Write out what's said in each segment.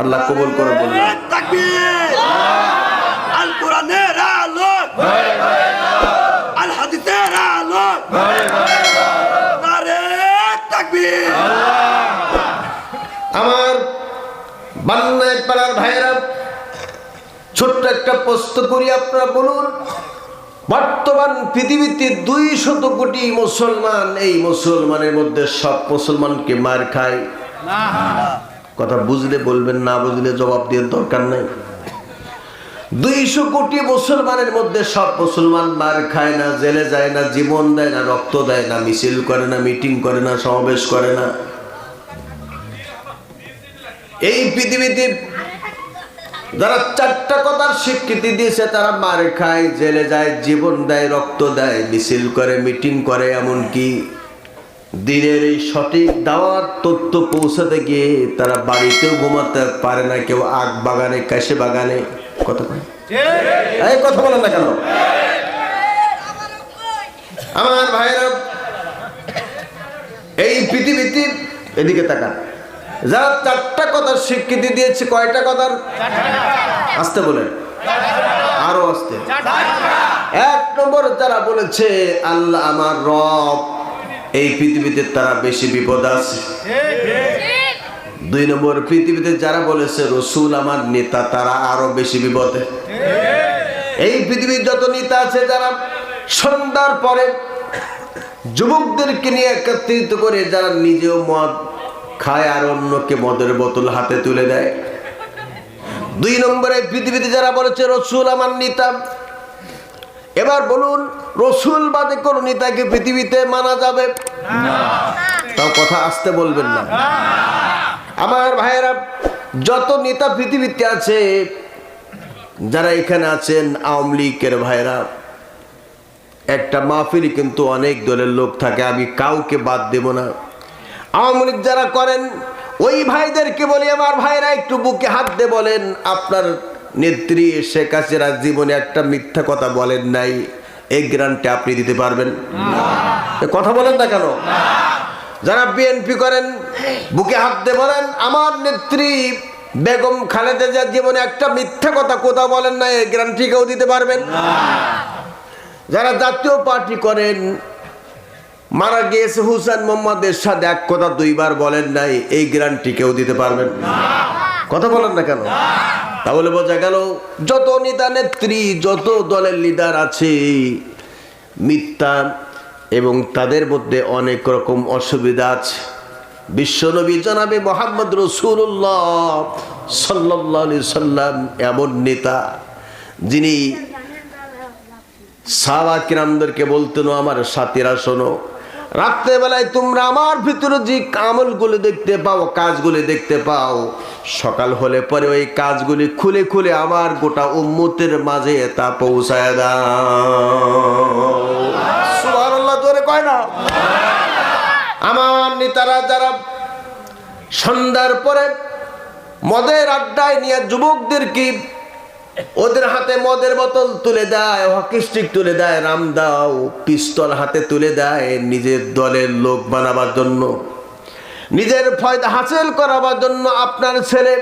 আল্লাহ কবুল করে বললেন আল কোরআনের আলো আল হাদিসের আলো আমার বান্নায় পাড়ার ভাইয়েরা ছোট্ট একটা প্রশ্ন করি আপনারা বলুন। বর্তমান পৃথিবীতে দুই শত কোটি মুসলমান এই মুসলমানের মধ্যে সব মুসলমানকে মার খায়। কথা বুঝলে বলবেন, না বুঝলে জবাব দিয়ে দরকার নাই। দুইশো কোটি মুসলমানের মধ্যে সব মুসলমান মার খায় না, জেলে যায় না, জীবন দেয় না, রক্ত দেয় না, মিছিল করে না, মিটিং করে না, সমাবেশ করে না। এই পৃথিবীতে যারা চারটা কথার স্বীকৃতি দিয়েছে, তারা মার খায়, জেলে যায়, জীবন দেয়, রক্ত দেয়, মিছিল করে, মিটিং করে, এমনকি দিনের এই সঠিক দাওয়ার তথ্য পৌঁছাতে গিয়ে তারা বাড়িতেও ঘুমাতে পারে না, কেউ আগ বাগানে, কাশে বাগানে। কথা কয় এই কথা বলেন না কেন? আমার ভাইরা এই পৃথিবীতে এদিকে তাকান। যারা চারটা কথার স্বীকৃতি দিয়েছে, কয়টা কথার? আসতে বলেন। আরও আসতে। এক নম্বর যারা বলেছে, আল্লাহ আমার রব। এই পৃথিবীতে তারা বেশি বিপদ আছে। দুই নম্বর, পৃথিবীতে যারা বলেছে রসুল আমার নেতা, তারা আরও বেশি বিপদে। এই পৃথিবীর যত নেতা আছে, যারা সন্ধ্যার পরে যুবকদেরকে নিয়ে একত্রিত করে যারা নিজেও মদ খায় আর অন্যকে মদের বোতল হাতে তুলে দেয়। দুই নম্বরে, পৃথিবীতে যারা বলেছে রসুল আমার নেতা এবার বলুন রসুল বাদে কোন নেতাকে পৃথিবীতে মানা যাবে? তাও কথা আসতে বলবেন না। আমার ভাইয়েরা যত নেতা পৃথিবীতে আছে যারা এখানে আছেন আওয়ামী লীগের ভাইরা একটা মাহফিল কিন্তু অনেক দলের লোক থাকে আমি কাউকে বাদ দেব না। আওয়ামী লীগ যারা করেন ওই ভাইদেরকে বলি আমার ভাইরা একটু বুকে হাত দিয়ে বলেন আপনার নেত্রী শেখ হাসিনা জীবনে একটা মিথ্যা কথা বলেন নাই। এই গ্রান্টে আপনি দিতে পারবেন? কথা বলেন না কেন? যারা বিএনপি করেন বুকে হাত দিয়ে বলেন আমার নেত্রী বেগম খালেদা জিয়ার জীবনে একটা মিথ্যা কথা কোথাও বলেন না এই গ্যারান্টি কেউ দিতে পারবেন? যারা জাতীয় পার্টি করেন মারা গিয়েছে হুসেন মোহাম্মদের সাথে এক কথা দুইবার বলেন নাই এই গ্যারান্টি কেউ দিতে পারবেন? কথা বলেন না কেন? তাহলে বোঝা গেল, যত নেতা নেত্রী, যত দলের লিডার আছে, মিথ্যা এবং তাদের মধ্যে অনেক রকম অসুবিধা আছে। বিশ্বনবী জনাবে মোহাম্মদ রসুল্লাহ সাল্লাহ সাল্লাম এমন নেতা, যিনি সাবা কিরামদেরকে বলতেন আমার সাথীরা, শোনো, রাত্রেবেলায় তোমরা আমার ভিতরে যে আমলগুলো দেখতে পাও, কাজগুলি দেখতে পাও সকাল হলে পরে ওই কাজগুলি খুলে খুলে আমার গোটা উম্মতের মাঝে তা পৌঁছায় দাও। জোরে কয় না। আমার নেতারা যারা সন্ধ্যার পরে মদের আড্ডায় নিয়ে যুবকদেরকে ওদের হাতে মদের বোতল তুলে দেয়, হকি স্টিক তুলে দেয়, রাম দাও, পিস্তল হাতে তুলে দেয় নিজের দলের লোক বানাবার জন্য। নিজের ফয়দা হাসিল করাবার জন্য আপনার ছেলে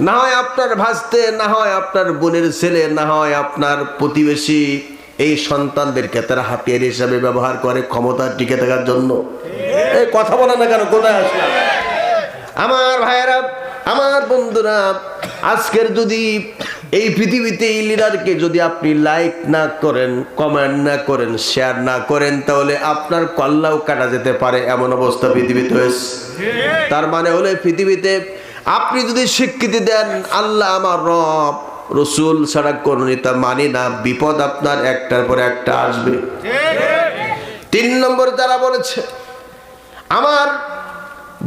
না হয় আপনার ভাসতে না হয় আপনার বোনের ছেলে না হয় আপনার প্রতিবেশী এই সন্তানদেরকে তারা হাতিয়ার হিসাবে ব্যবহার করে ক্ষমতা টিকে থাকার জন্য। এই কথা বলে না কেন কোথায় আসলাম? আমার ভাইয়েরা আমার বন্ধুরা আজকের যদি এই পৃথিবীতে এই লিডারকে যদি আপনি লাইক না করেন কমেন্ট না করেন শেয়ার না করেন, তাহলে আপনার কল্লাও কাটা যেতে পারে এমন অবস্থা পৃথিবীতে হয়েছে। তার মানে হলে পৃথিবীতে আপনি যদি স্বীকৃতি দেন, আল্লাহ আমার রব, রসুল ছাড়া কোন নেতা মানি না, বিপদ আপনার একটার পর একটা আসবে। তিন নম্বর যারা বলেছে, আমার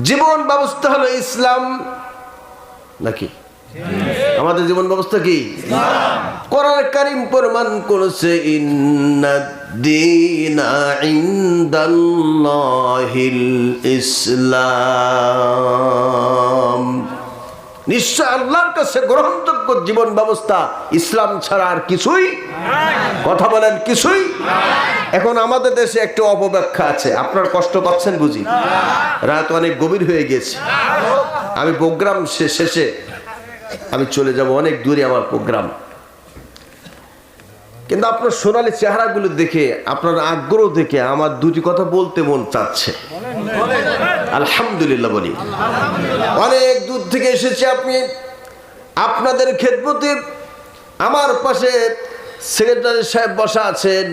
জীবন ব্যবস্থা হলো ইসলাম নাকি? আমাদের জীবন ব্যবস্থা কি? কোরআন কারিম প্রমাণ করেছে ইসলাম। নিশ্চয় আল্লাহর কাছে গ্রহণযোগ্য জীবন ব্যবস্থা ইসলাম ছাড়া আর কিছুই কথা বলেন, কিছুই এখন আমাদের দেশে একটু অপব্যাখ্যা আছে, আপনার কষ্ট পাচ্ছেন বুঝি? রাত অনেক গভীর হয়ে গেছে আমি প্রোগ্রাম শেষে আমি চলে যাব অনেক দূরে আমার প্রোগ্রাম। কিন্তু আপনার সোনালি চেহারাগুলো দেখে, আপনার আগ্রহ দেখে আমার দুটি কথা বলতে মন চাচ্ছে। আলহামদুলিল্লাহ বলি। অনেক দূর থেকে এসেছে আপনি। আপনাদের খেদমতে আমার পাশে সেক্রেটারি সাহেব বসা আছেন।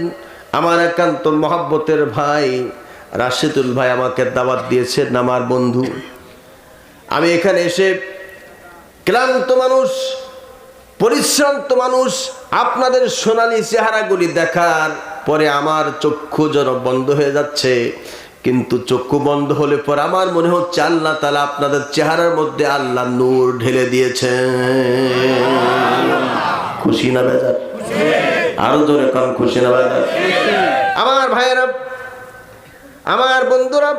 আমার একান্ত মহাব্বতের ভাই রাশিদুল ভাই আমাকে দাওয়াত দিয়েছেন, আমার বন্ধু। আমি এখানে এসে ক্লান্ত মানুষ, পরিশ্রান্ত মানুষ, আপনাদের সোনালি চেহারাগুলি দেখার পরে আমার চক্ষু যেন বন্ধ হয়ে যাচ্ছে। কিন্তু চক্ষু বন্ধ হলে পর আমার মনে হচ্ছে আল্লাহ তালা আপনাদের চেহারার মধ্যে আল্লাহ নূর ঢেলে দিয়েছেন। খুশি না বেজার? আরও জোরে কম খুশি না বেজার? আমার ভাইয়েরা, আমার বন্ধুরা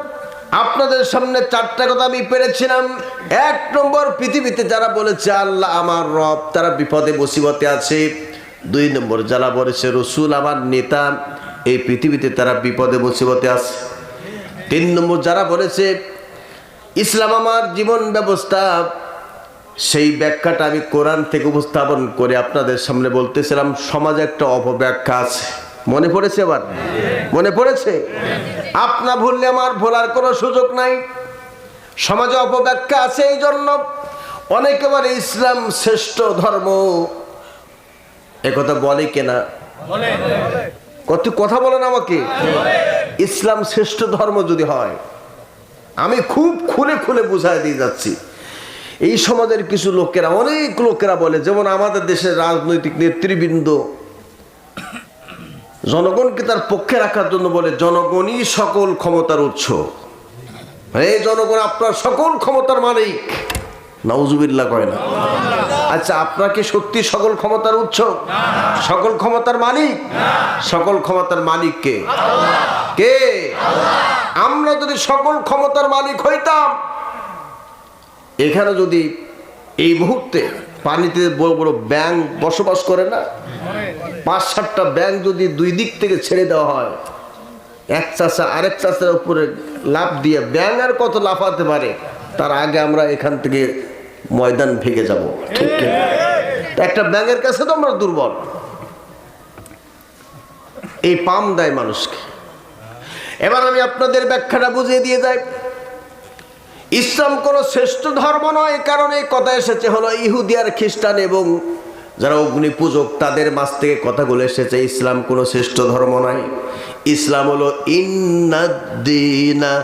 আপনাদের সামনে চারটা কথা আমি পেরেছিলাম। এক নম্বর পৃথিবীতে যারা বলেছে, আল্লাহ আমার রব, তারা বিপদে, মুসিবতে আছে। দুই নম্বর, যারা বলেছে, রসুল আমার নেতা, এই পৃথিবীতে তারা বিপদে, মুসিবতে আছে। তিন নম্বর, যারা বলেছে, ইসলাম আমার জীবন ব্যবস্থা, সেই ব্যাখ্যাটা আমি কোরআন থেকে উপস্থাপন করে আপনাদের সামনে বলতেছিলাম। সমাজে একটা অপব্যাখ্যা আছে। মনে পড়েছে এবার মনে পড়েছে? আপনা ভুললে আমার ভোলার কোনো সুযোগ নাই। সমাজে অপব্যাখ্যা আছে এই জন্য। অনেকে বলে ইসলাম শ্রেষ্ঠ ধর্ম। একথা বলে কেনা? কত কথা বলেন আমাকে। ইসলাম শ্রেষ্ঠ ধর্ম যদি হয় আমি খুব খুলে খুলে বুঝাই দিয়ে যাচ্ছি। এই সমাজের কিছু লোকেরা অনেক লোকেরা বলে যেমন আমাদের দেশের রাজনৈতিক নেতৃবৃন্দ জনগণকে তার পক্ষে রাখার জন্য বলে, জনগণই সকল ক্ষমতার উৎস। এই জনগণ আপনার সকল ক্ষমতার মালিক। নাউজুবিল্লাহ কয় না। আচ্ছা আপনাকে সত্যি সকল ক্ষমতার উৎস? সকল ক্ষমতার মালিক? সকল ক্ষমতার মালিক কে? কে? আমরা যদি সকল ক্ষমতার মালিক হইতাম, এখানে যদি এই মুহূর্তে পানিতে বড় বড় ব্যাং বসবাস করে না? পাঁচ সাতটা ব্যাং যদি দুই দিক থেকে ছেড়ে দেওয়া হয়, এক চাষা আরেক চাষার উপরে লাভ দিয়ে ব্যাং আর কত লাফাতে পারে, তার আগে আমরা এখান থেকে ময়দান ভেঙে যাব। ঠিক একটা ব্যাঙের কাছে তো আমরা দুর্বল। এই পাম দেয় মানুষকে। এবার আমি আপনাদের ব্যাখ্যাটা বুঝিয়ে দিয়ে যাই। ইসলাম কোনো শ্রেষ্ঠ ধর্ম নয় কারণ কথা এসেছে হলো ইহুদি আর খ্রিস্টান এবং যারা অগ্নি পূজক, তাদের মাছ থেকে কথাগুলো এসেছে, ইসলাম কোনো শ্রেষ্ঠ ধর্ম নয়। ইসলাম হলো ইন্নাদ্দিনা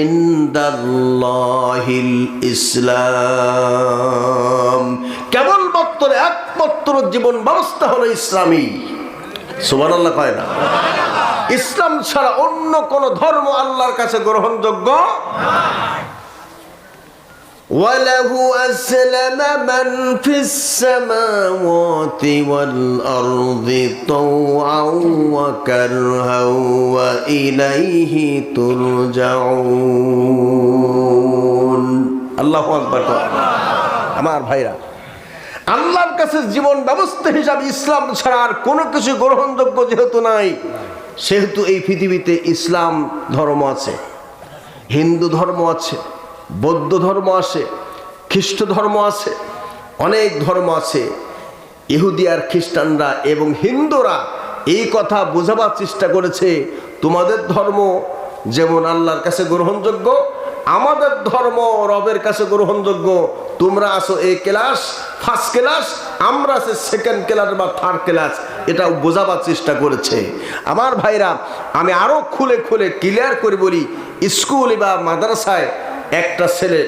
ইন্দাল্লাহিল ইসলাম। কেবলমাত্র একমাত্র জীবন ব্যবস্থা হলো ইসলামী সুবহানাল্লাহ কয় না। ইসলাম ছাড়া অন্য কোন ধর্ম আল্লাহর কাছে গ্রহণযোগ্য وله أسلم من في السماوات والأرض طوعا وكرها وإليه ترجعون الله أكبر আমার ভাইরা আল্লাহর কাছে জীবন ব্যবস্থা হিসাবে ইসলাম ছাড়া আর কোনো কিছু গ্রহণযোগ্য যেহেতু নাই সেহেতু এই পৃথিবীতে ইসলাম ধর্ম আছে হিন্দু ধর্ম আছে বৌদ্ধ ধর্ম আছে, খ্রিস্ট ধর্ম আছে, অনেক ধর্ম আছে। ইহুদি আর খ্রিস্টানরা এবং হিন্দুরা এই কথা বোঝাবার চেষ্টা করেছে, তোমাদের ধর্ম যেমন আল্লাহর কাছে গ্রহণযোগ্য, আমাদের ধর্ম রবের কাছে গ্রহণযোগ্য। তোমরা আসো এই ক্লাস, ফার্স্ট ক্লাস, আমরা আছি সেকেন্ড ক্লাস বা থার্ড ক্লাস এটা বোঝাবার চেষ্টা করেছে। আমার ভাইরা, আমি আরও খুলে খুলে ক্লিয়ার করে বলি, স্কুল বা মাদ্রাসায় একটা ছেলে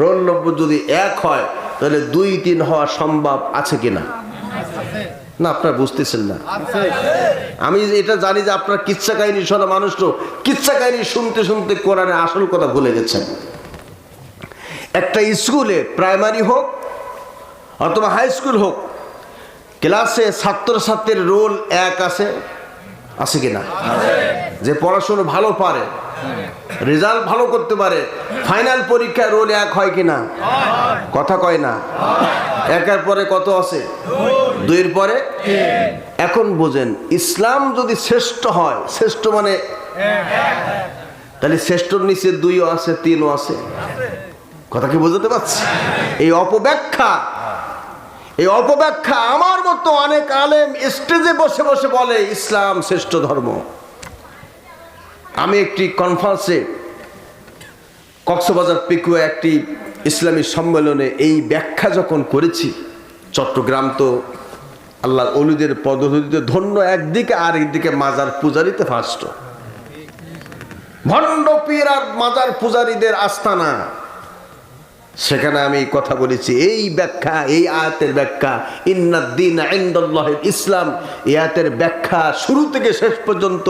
রোল নম্বর যদি এক হয়, তাহলে দুই তিন হওয়া সম্ভব আছে কিনা? না, আপনার বুঝতেছেন না। আমি এটা জানি যে আপনার কিচ্ছা কাহিনী শোনা মানুষ তো। কিচ্ছা কাহিনী শুনতে শুনতে কোরআনে আসল কথা ভুলে গেছেন। একটা স্কুলে প্রাইমারি হোক, অথবা হাই স্কুল হোক, ক্লাসে ছাত্রছাত্রীর রোল এক আছে আছে কিনা? যে পড়াশুনো ভালো পারে রেজাল্ট ভালো করতে পারে। ফাইনাল পরীক্ষায় রোল এক হয় কিনা? কথা কয় না। একের পরে কত আছে? দুইয়ের পরে? এখন বোঝেন, ইসলাম যদি শ্রেষ্ঠ হয়, শ্রেষ্ঠ মানে? তাহলে শ্রেষ্ঠর নিচে দুইও আছে, তিনও আছে। কথা কি বুঝতে পারছি? এই অপব্যাখ্যা এই অপব্যাখ্যা আমার মতো অনেক আলেম স্টেজে বসে বসে বলে, ইসলাম শ্রেষ্ঠ ধর্ম। আমি একটি কনফারেন্সে কক্সবাজার পিকুয়া একটি ইসলামী সম্মেলনে এই ব্যাখ্যা যখন করেছি, চট্টগ্রাম তো আল্লাহর অলিদের পদ্ধতিতে ধন্য, একদিকে আর একদিকে মাজার পূজারিতে ফার্স্ট ভণ্ড পীর আর মাজার পূজারীদের আস্তানা। সেখানে আমি কথা বলেছি, এই ব্যাখ্যা, এই আয়াতের ব্যাখ্যা ইন্নাদ্দিন ইন্দাল্লাহিল ইসলাম এই আয়াতের ব্যাখ্যা শুরু থেকে শেষ পর্যন্ত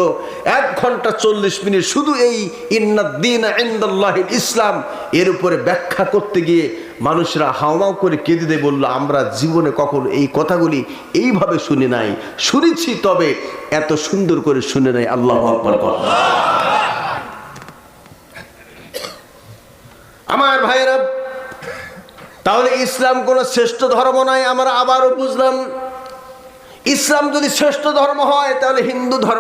এক ঘণ্টা চল্লিশ মিনিট শুধু এই ইন্নাদ্দিন ইন্দাল্লাহিল ইসলাম এর উপরে ব্যাখ্যা করতে গিয়ে মানুষরা হাওমাও করে কেঁদে দিয়ে, বলল, আমরা জীবনে কখনো এই কথাগুলি এইভাবে শুনি নাই শুনেছি তবে এত সুন্দর করে শুনে নাই আল্লাহ আকবার বল। আমার ভাইয়েরা তাহলে ইসলাম কোনো শ্রেষ্ঠ ধর্ম নয়, আমরা আবারও বুঝলাম। ইসলাম যদি শ্রেষ্ঠ ধর্ম হয়, তাহলে হিন্দু ধর্ম